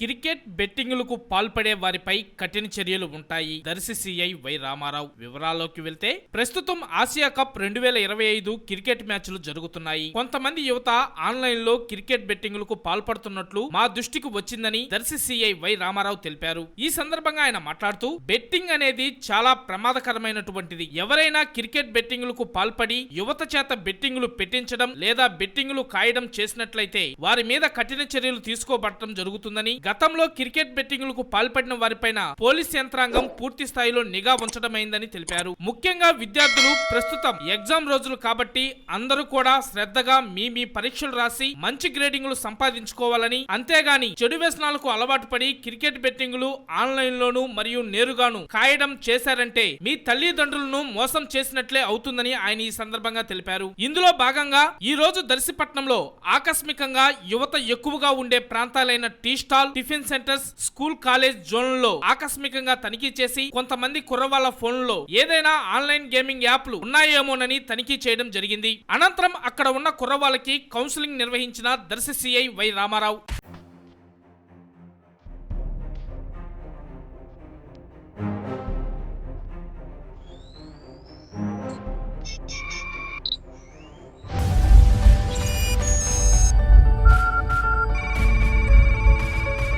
Cricket బెట్టింగులకు పాల్పడే వారిపై కఠిన చర్యలు ఉంటాయి దర్శి సిఐ వై రామారావు. వివరాల్లోకి వెళ్తే ప్రస్తుతం ఆసియా కప్ రెండు వేల ఇరవై ఐదు క్రికెట్ మ్యాచ్లు జరుగుతున్నాయి. కొంతమంది యువత ఆన్లైన్లో క్రికెట్ బెట్టింగులకు పాల్పడుతున్నట్లు మా దృష్టికి వచ్చిందని దర్శి సిఐ వై రామారావు తెలిపారు. ఈ సందర్భంగా ఆయన మాట్లాడుతూ బెట్టింగ్ అనేది చాలా ప్రమాదకరమైనటువంటిది. ఎవరైనా క్రికెట్ బెట్టింగులకు పాల్పడి యువత చేత బెట్టింగులు పెట్టించడం లేదా బెట్టింగులు కాయడం చేసినట్లయితే వారి మీద కఠిన చర్యలు తీసుకోబడటం జరుగుతుందని గతంలో క్రికెట్ బెట్టింగులకు పాల్పడిన వారిపైన పోలీస్ యంత్రాంగం పూర్తి స్థాయిలో నిఘా ఉంచడమైందని తెలిపారు. ముఖ్యంగా విద్యార్థులు ప్రస్తుతం ఎగ్జామ్ రోజులు కాబట్టి అందరూ కూడా శ్రద్ధగా మీ మీ పరీక్షలు రాసి మంచి గ్రేడింగ్లు సంపాదించుకోవాలని అంతేగాని చెడు వ్యసనాలకు అలవాటు పడి క్రికెట్ బెట్టింగులు ఆన్లైన్ లోను మరియు నేరుగాను కాయడం చేశారంటే మీ తల్లిదండ్రులను మోసం చేసినట్లే అవుతుందని ఆయన ఈ సందర్భంగా తెలిపారు. ఇందులో భాగంగా ఈ రోజు దర్శిపట్నంలో ఆకస్మికంగా యువత ఎక్కువగా ఉండే ప్రాంతాలైన tea stall tiffin centres school college జోన్లలో ఆకస్మికంగా తనిఖీ చేసి కొంతమంది కుర్రవాళ్ళ ఫోన్లో ఏదైనా ఆన్లైన్ గేమింగ్ యాప్లు ఉన్నాయేమోనని తనిఖీ చేయడం జరిగింది. అనంతరం అక్కడ ఉన్న కుర్రవాళ్ళకి కౌన్సిలింగ్ నిర్వహించిన దర్శి సిఐ వై రామారావు.